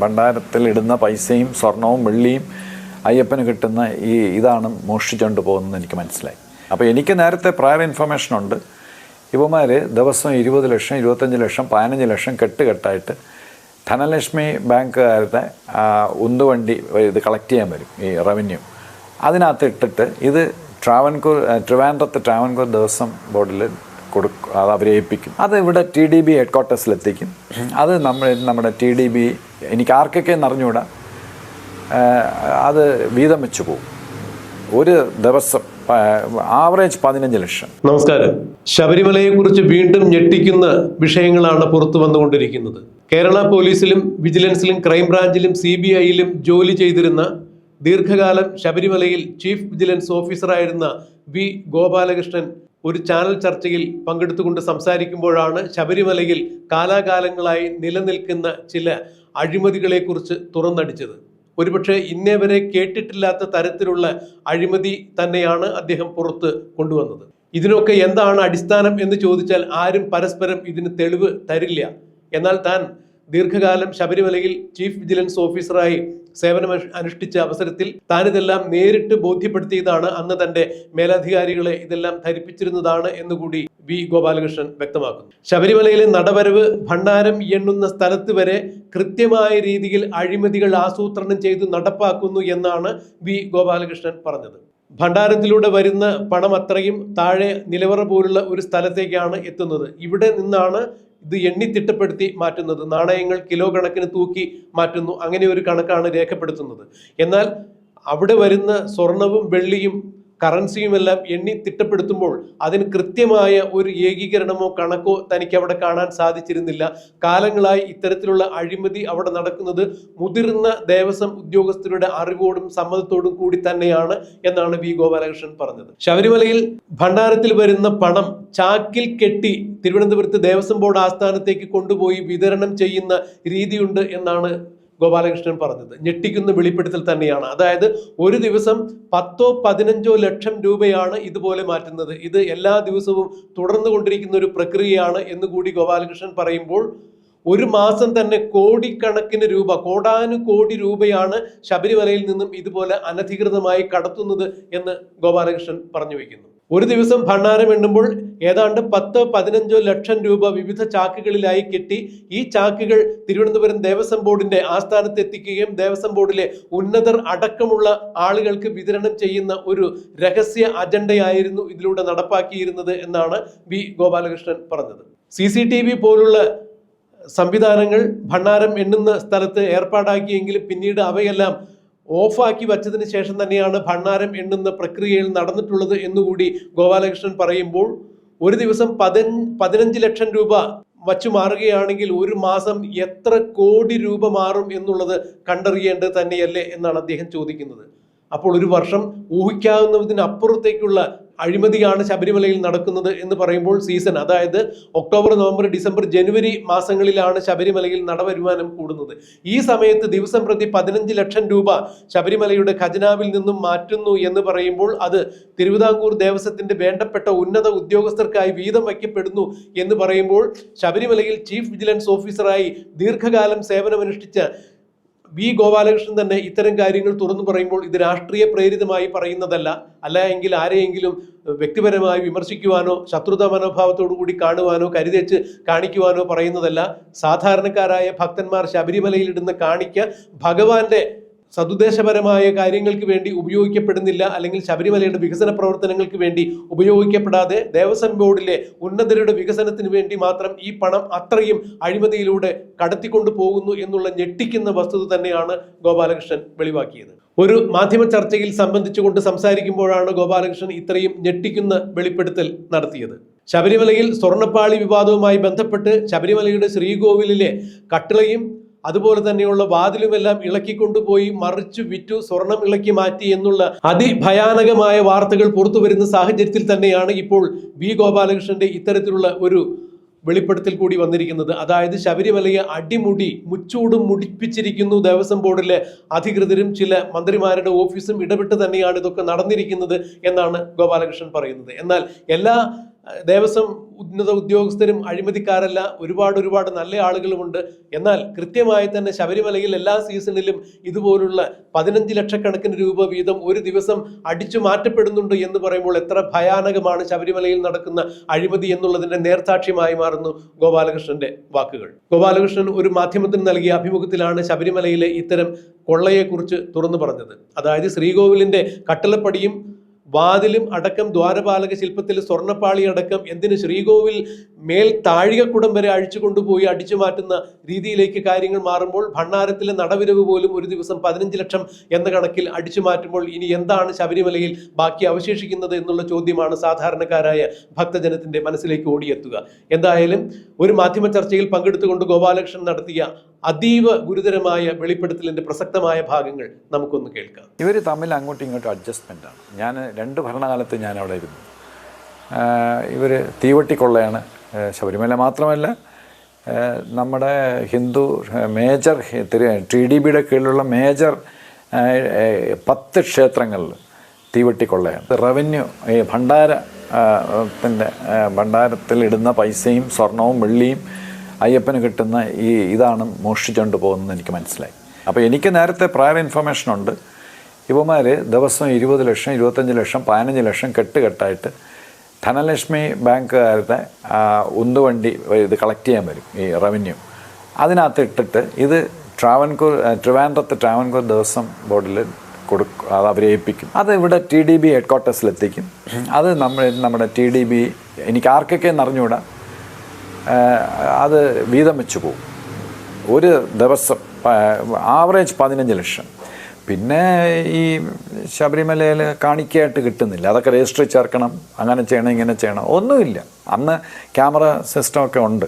ഭണ്ഡാരത്തിൽ ഇടുന്ന പൈസയും സ്വർണവും വെള്ളിയും അയ്യപ്പന് കിട്ടുന്ന ഈ ഇതാണ് മോഷ്ടിച്ചുകൊണ്ട് പോകുന്നത് എനിക്ക് മനസ്സിലായി. അപ്പോൾ എനിക്ക് നേരത്തെ പ്രയർ ഇൻഫർമേഷൻ ഉണ്ട്. ഇവന്മാർ ദിവസം ഇരുപത് ലക്ഷം ഇരുപത്തഞ്ച് ലക്ഷം പതിനഞ്ച് ലക്ഷം കെട്ടുകെട്ടായിട്ട് ധനലക്ഷ്മി ബാങ്കുകാരുടെ ഉന്തുവണ്ടി ഇത് കളക്ട് ചെയ്യാൻ വരും ഈ റവന്യൂ അതിനകത്ത് ഇട്ടിട്ട് ഇത് ട്രാവൻകൂർ ട്രിവാൻഡ്രത്ത് ട്രാവൻകൂർ ദേവസ്വം ബോർഡിൽ കൊടുക്കും അത് അവരെ ഏൽപ്പിക്കും. അത് ഇവിടെ ടി ഡി ബി ഹെഡ് ക്വാർട്ടേഴ്സിലെത്തിക്കും അത് നമ്മൾ നമ്മുടെ ടി ഡി ബി എനിക്ക് ആർക്കൊക്കെ അറിഞ്ഞുകൂടാ. അത് വീതം വെച്ച് പോകും. ഒരു ദിവസം ആവറേജ് പതിനഞ്ച് ലക്ഷം. നമസ്കാരം. ശബരിമലയെ കുറിച്ച് വീണ്ടും ഞെട്ടിക്കുന്ന വിഷയങ്ങളാണ് പുറത്തു വന്നുകൊണ്ടിരിക്കുന്നത്. കേരള പോലീസിലും വിജിലൻസിലും ക്രൈംബ്രാഞ്ചിലും സി ബി ഐയിലും ജോലി ചെയ്തിരുന്ന ദീർഘകാലം ശബരിമലയിൽ ചീഫ് വിജിലൻസ് ഓഫീസറായിരുന്ന വി ഗോപാലകൃഷ്ണൻ ഒരു ചാനൽ ചർച്ചയിൽ പങ്കെടുത്തുകൊണ്ട് സംസാരിക്കുമ്പോഴാണ് ശബരിമലയിൽ കാലാകാലങ്ങളായി നിലനിൽക്കുന്ന ചില അഴിമതികളെക്കുറിച്ച് തുറന്നടിച്ചത്. ഒരുപക്ഷെ ഇന്നേ വരെ കേട്ടിട്ടില്ലാത്ത തരത്തിലുള്ള അഴിമതി തന്നെയാണ് അദ്ദേഹം പുറത്ത് കൊണ്ടുവന്നത്. ഇതിനൊക്കെ എന്താണ് അടിസ്ഥാനം എന്ന് ചോദിച്ചാൽ ആരും പരസ്പരം ഇതിന് തെളിവ് തരില്ല. എന്നാൽ താൻ ദീർഘകാലം ശബരിമലയിൽ ചീഫ് വിജിലൻസ് ഓഫീസറായി സേവനം അനുഷ്ഠിച്ച അവസരത്തിൽ താനിതെല്ലാം നേരിട്ട് ബോധ്യപ്പെടുത്തിയതാണ് അന്ന് തന്റെ മേലധികാരികളെ ഇതെല്ലാം ധരിപ്പിച്ചിരുന്നതാണ് എന്നുകൂടി വി. ഗോപാലകൃഷ്ണൻ വ്യക്തമാക്കുന്നു. ശബരിമലയിലെ നടവരവ് ഭണ്ഡാരം എണ്ണുന്ന സ്ഥലത്ത് വരെ കൃത്യമായ രീതിയിൽ അഴിമതികൾ ആസൂത്രണം ചെയ്ത് നടപ്പാക്കുന്നു എന്നാണ് വി. ഗോപാലകൃഷ്ണൻ പറഞ്ഞത്. ഭണ്ഡാരത്തിലൂടെ വരുന്ന പണം അത്രയും താഴെ നിലവറ പോലുള്ള ഒരു സ്ഥലത്തേക്കാണ് എത്തുന്നത്. ഇവിടെ നിന്നാണ് ഇത് എണ്ണി തിട്ടപ്പെടുത്തി മാറ്റുന്നത് നാണയങ്ങൾ കിലോ കണക്കിന് തൂക്കി മാറ്റുന്നു അങ്ങനെ ഒരു കണക്കാണ് രേഖപ്പെടുത്തുന്നത്. എന്നാൽ അവിടെ വരുന്ന സ്വർണവും വെള്ളിയും കറൻസിയും എല്ലാം എണ്ണി തിട്ടപ്പെടുത്തുമ്പോൾ അതിന് കൃത്യമായ ഒരു ഏകീകരണമോ കണക്കോ തനിക്ക് അവിടെ കാണാൻ സാധിച്ചിരുന്നില്ല. കാലങ്ങളായി ഇത്തരത്തിലുള്ള അഴിമതി അവിടെ നടക്കുന്നത് മുതിർന്ന ദേവസ്വം ഉദ്യോഗസ്ഥരുടെ അറിവോടും സമ്മതത്തോടും കൂടി തന്നെയാണ് എന്നാണ് വി ഗോപാലകൃഷ്ണൻ പറഞ്ഞത്. ശബരിമലയിൽ ഭണ്ഡാരത്തിൽ വരുന്ന പണം ചാക്കിൽ കെട്ടി തിരുവനന്തപുരത്ത് ദേവസ്വം ബോർഡ് ആസ്ഥാനത്തേക്ക് കൊണ്ടുപോയി വിതരണം ചെയ്യുന്ന രീതിയുണ്ട് എന്നാണ് ഗോപാലകൃഷ്ണൻ പറഞ്ഞത്. ഞെട്ടിക്കുന്ന വെളിപ്പെടുത്തൽ തന്നെയാണ്. അതായത് ഒരു ദിവസം പത്തോ പതിനഞ്ചോ ലക്ഷം രൂപയാണ് ഇതുപോലെ മാറ്റുന്നത്. ഇത് എല്ലാ ദിവസവും തുടർന്നു കൊണ്ടിരിക്കുന്ന ഒരു പ്രക്രിയയാണ് എന്ന് കൂടി ഗോപാലകൃഷ്ണൻ പറയുമ്പോൾ ഒരു മാസം തന്നെ കോടിക്കണക്കിന് രൂപ കോടാനു കോടി രൂപയാണ് ശബരിമലയിൽ നിന്നും ഇതുപോലെ അനധികൃതമായി കടത്തുന്നത് എന്ന് ഗോപാലകൃഷ്ണൻ പറഞ്ഞു വയ്ക്കുന്നു. ഒരു ദിവസം ഭണ്ണാരം എണ്ണുമ്പോൾ ഏതാണ്ട് പത്ത് പതിനഞ്ചോ ലക്ഷം രൂപ വിവിധ ചാക്കുകളിലായി കിട്ടി ഈ ചാക്കുകൾ തിരുവനന്തപുരം ദേവസ്വം ബോർഡിന്റെ ആസ്ഥാനത്ത് എത്തിക്കുകയും ദേവസ്വം ബോർഡിലെ ഉന്നതർ അടക്കമുള്ള ആളുകൾക്ക് വിതരണം ചെയ്യുന്ന ഒരു രഹസ്യ അജണ്ടയായിരുന്നു ഇതിലൂടെ നടപ്പാക്കിയിരുന്നത് എന്നാണ് വി ഗോപാലകൃഷ്ണൻ പറഞ്ഞത്. സി സി ടി വി പോലുള്ള സംവിധാനങ്ങൾ ഭണ്ണാരം എണ്ണുന്ന സ്ഥലത്ത് ഏർപ്പാടാക്കിയെങ്കിലും പിന്നീട് അവയെല്ലാം ഓഫാക്കി വച്ചതിന് ശേഷം തന്നെയാണ് ഭണ്ണാരം എണ്ണുന്ന പ്രക്രിയയിൽ നടന്നിട്ടുള്ളത് എന്നുകൂടി ഗോപാലകൃഷ്ണൻ പറയുമ്പോൾ ഒരു ദിവസം പതിന പതിനഞ്ച് ലക്ഷം രൂപ വച്ചു മാറുകയാണെങ്കിൽ ഒരു മാസം എത്ര കോടി രൂപ മാറും എന്നുള്ളത് കണ്ടറിയേണ്ടത് തന്നെയല്ലേ എന്നാണ് അദ്ദേഹം ചോദിക്കുന്നത്. അപ്പോൾ ഒരു വർഷം ഊഹിക്കാവുന്നതിനപ്പുറത്തേക്കുള്ള അഴിമതിയാണ് ശബരിമലയിൽ നടക്കുന്നത് എന്ന് പറയുമ്പോൾ സീസൺ അതായത് ഒക്ടോബർ നവംബർ ഡിസംബർ ജനുവരി മാസങ്ങളിലാണ് ശബരിമലയിൽ നടവരുമാനം കൂടുന്നത്. ഈ സമയത്ത് ദിവസം പ്രതി പതിനഞ്ച് ലക്ഷം രൂപ ശബരിമലയുടെ ഖജനാവിൽ നിന്നും മാറ്റുന്നു എന്ന് പറയുമ്പോൾ അത് തിരുവിതാംകൂർ ദേവസ്വത്തിന്റെ വേണ്ടപ്പെട്ട ഉന്നത ഉദ്യോഗസ്ഥർക്കായി വീതം വയ്ക്കപ്പെടുന്നു എന്ന് പറയുമ്പോൾ ശബരിമലയിൽ ചീഫ് വിജിലൻസ് ഓഫീസറായി ദീർഘകാലം സേവനമനുഷ്ഠിച്ച വി ഗോപാലകൃഷ്ണൻ തന്നെ ഇത്തരം കാര്യങ്ങൾ തുറന്നു പറയുമ്പോൾ ഇത് രാഷ്ട്രീയ പ്രേരിതമായി പറയുന്നതല്ല. അല്ല എങ്കിൽ ആരെയെങ്കിലും വ്യക്തിപരമായി വിമർശിക്കുവാനോ ശത്രുതാ മനോഭാവത്തോടു കൂടി കാണുവാനോ കരുതേച്ച് കാണിക്കുവാനോ പറയുന്നതല്ല. സാധാരണക്കാരായ ഭക്തന്മാർ ശബരിമലയിൽ ഇടുന്ന കാണിക്ക ഭഗവാന്റെ സതുദ്ദേശപരമായ കാര്യങ്ങൾക്ക് വേണ്ടി ഉപയോഗിക്കപ്പെടുന്നില്ല അല്ലെങ്കിൽ ശബരിമലയുടെ വികസന പ്രവർത്തനങ്ങൾക്ക് വേണ്ടി ഉപയോഗിക്കപ്പെടാതെ ദേവസ്വം ബോർഡിലെ ഉന്നതരുടെ വികസനത്തിന് വേണ്ടി മാത്രം ഈ പണം അത്രയും അഴിമതിയിലൂടെ കടത്തിക്കൊണ്ടു പോകുന്നു എന്നുള്ള ഞെട്ടിക്കുന്ന വസ്തുത തന്നെയാണ് ഗോപാലകൃഷ്ണൻ വെളിവാക്കിയത്. ഒരു മാധ്യമ ചർച്ചയിൽ സംബന്ധിച്ചുകൊണ്ട് സംസാരിക്കുമ്പോഴാണ് ഗോപാലകൃഷ്ണൻ ഇത്രയും ഞെട്ടിക്കുന്ന വെളിപ്പെടുത്തൽ നടത്തിയത്. ശബരിമലയിൽ സ്വർണപ്പാളി വിവാദവുമായി ബന്ധപ്പെട്ട് ശബരിമലയുടെ ശ്രീകോവിലിലെ കട്ടിളയും അതുപോലെ തന്നെയുള്ള വാതിലുമെല്ലാം ഇളക്കിക്കൊണ്ടുപോയി മറിച്ചു വിറ്റു സ്വർണം ഇളക്കി മാറ്റി എന്നുള്ള അതിഭയാനകമായ വാർത്തകൾ പുറത്തു വരുന്ന സാഹചര്യത്തിൽ തന്നെയാണ് ഇപ്പോൾ വി. ഗോപാലകൃഷ്ണന്റെ ഇത്തരത്തിലുള്ള ഒരു വെളിപ്പെടുത്തൽ കൂടി വന്നിരിക്കുന്നത്. അതായത് ശബരിമലയെ അടിമുടി മുച്ചൂടും മുടിപ്പിച്ചിരിക്കുന്നു ദേവസ്വം ബോർഡിലെ അധികൃതരും ചില മന്ത്രിമാരുടെ ഓഫീസും ഇടപെട്ട് തന്നെയാണ് ഇതൊക്കെ നടന്നിരിക്കുന്നത് എന്നാണ് ഗോപാലകൃഷ്ണൻ പറയുന്നത്. എന്നാൽ എല്ലാ ദേവസ്വം ഉന്നത ഉദ്യോഗസ്ഥരും അഴിമതിക്കാരല്ല ഒരുപാട് ഒരുപാട് നല്ല ആളുകളുമുണ്ട്. എന്നാൽ കൃത്യമായി തന്നെ ശബരിമലയിൽ എല്ലാ സീസണിലും ഇതുപോലുള്ള പതിനഞ്ച് ലക്ഷക്കണക്കിന് രൂപ വീതം ഒരു ദിവസം അടിച്ചു മാറ്റപ്പെടുന്നുണ്ട് എന്ന് പറയുമ്പോൾ എത്ര ഭയാനകമാണ് ശബരിമലയിൽ നടക്കുന്ന അഴിമതി എന്നുള്ളതിന്റെ നേർസാക്ഷ്യമായി മാറുന്നു ഗോപാലകൃഷ്ണന്റെ വാക്കുകൾ. ഗോപാലകൃഷ്ണൻ ഒരു മാധ്യമത്തിന് നൽകിയ അഭിമുഖത്തിലാണ് ശബരിമലയിലെ ഇത്തരം കൊള്ളയെക്കുറിച്ച് തുറന്നു പറഞ്ഞത്. അതായത് ശ്രീകോവിലിന്റെ കട്ടളപ്പടിയും വാതിലും അടക്കം ദ്വാരപാലക ശില്പത്തിൽ സ്വർണപ്പാളി അടക്കം എന്തിന് ശ്രീകോവിൽ മേൽ താഴികക്കുടം വരെ അഴിച്ചു കൊണ്ടുപോയി അടിച്ചു മാറ്റുന്ന രീതിയിലേക്ക് കാര്യങ്ങൾ മാറുമ്പോൾ ഭണ്ണാരത്തിലെ നടവിരവ് പോലും ഒരു ദിവസം പതിനഞ്ച് ലക്ഷം എന്ന കണക്കിൽ അടിച്ചു മാറ്റുമ്പോൾ ഇനി എന്താണ് ശബരിമലയിൽ ബാക്കി അവശേഷിക്കുന്നത് എന്നുള്ള ചോദ്യമാണ് സാധാരണക്കാരായ ഭക്തജനത്തിന്റെ മനസ്സിലേക്ക് ഓടിയെത്തുക. എന്തായാലും ഒരു മാധ്യമ ചർച്ചയിൽ പങ്കെടുത്തുകൊണ്ട് ഗോപാലകൃഷ്ണൻ നടത്തിയ അതീവ ഗുരുതരമായ വെളിപ്പെടുത്തലിന്റെ പ്രസക്തമായ ഭാഗങ്ങൾ നമുക്കൊന്ന് കേൾക്കാം. ഇവർ തമ്മിൽ അങ്ങോട്ടും ഇങ്ങോട്ടും ആണ്. ഞാൻ രണ്ട് ഭരണകാലത്ത് ഞാൻ അവിടെ ഇരുന്നു. ഇവർ തീവട്ടിക്കൊള്ളയാണ്. ശബരിമല മാത്രമല്ല നമ്മുടെ ഹിന്ദു മേജർ ടി ഡി ബിയുടെ കീഴിലുള്ള മേജർ പത്ത് ക്ഷേത്രങ്ങളിൽ തീവട്ടിക്കൊള്ളയാണ്. റവന്യൂ ഈ ഭണ്ഡാര ആ, ത്തിന്റെ ആ, ഭണ്ഡാരത്തിൽ ഇടുന്ന പൈസയും സ്വർണവും വെള്ളിയും അയ്യപ്പന് കിട്ടുന്ന ഈ ഇതാണ് മോഷ്ടിച്ചുകൊണ്ട് പോകുന്നത് എനിക്ക് മനസ്സിലായി. അപ്പോൾ എനിക്ക് നേരത്തെ പ്രയർ ഇൻഫർമേഷൻ ഉണ്ട്. ഇവന്മാർ ദിവസം ഇരുപത് ലക്ഷം ഇരുപത്തഞ്ച് ലക്ഷം പതിനഞ്ച് ലക്ഷം കെട്ട് കെട്ടായിട്ട് ധനലക്ഷ്മി ബാങ്കുകാരുടെ ഉന്തുവണ്ടി ഇത് കളക്ട് ചെയ്യാൻ വരും ഈ റവന്യൂ അതിനകത്ത് ഇട്ടിട്ട് ഇത് ട്രാവൻകൂർ ട്രിവാൻഡ്രത്ത് ട്രാവൻകൂർ ദേവസ്വം ബോർഡിൽ കൊടുക്കും അത് അവരെ ഏൽപ്പിക്കും. അത് ഇവിടെ ടി ഡി ബി ഹെഡ് ക്വാർട്ടേഴ്സിലെത്തിക്കും അത് നമ്മൾ നമ്മുടെ ടി ഡി ബി എനിക്ക് ആർക്കൊക്കെ ആഹ് അത് വീതം വെച്ച് പോകും. ഒരു ദിവസം ആവറേജ് പതിനഞ്ച് ലക്ഷം. പിന്നെ ഈ ശബരിമലയിൽ കാണിക്കയായിട്ട് കിട്ടുന്നില്ല. അതൊക്കെ രജിസ്റ്റർ ചേർക്കണം അങ്ങനെ ചെയ്യണം ഇങ്ങനെ ചെയ്യണം. ഒന്നുമില്ല. അന്ന് ക്യാമറ സിസ്റ്റമൊക്കെ ഉണ്ട്.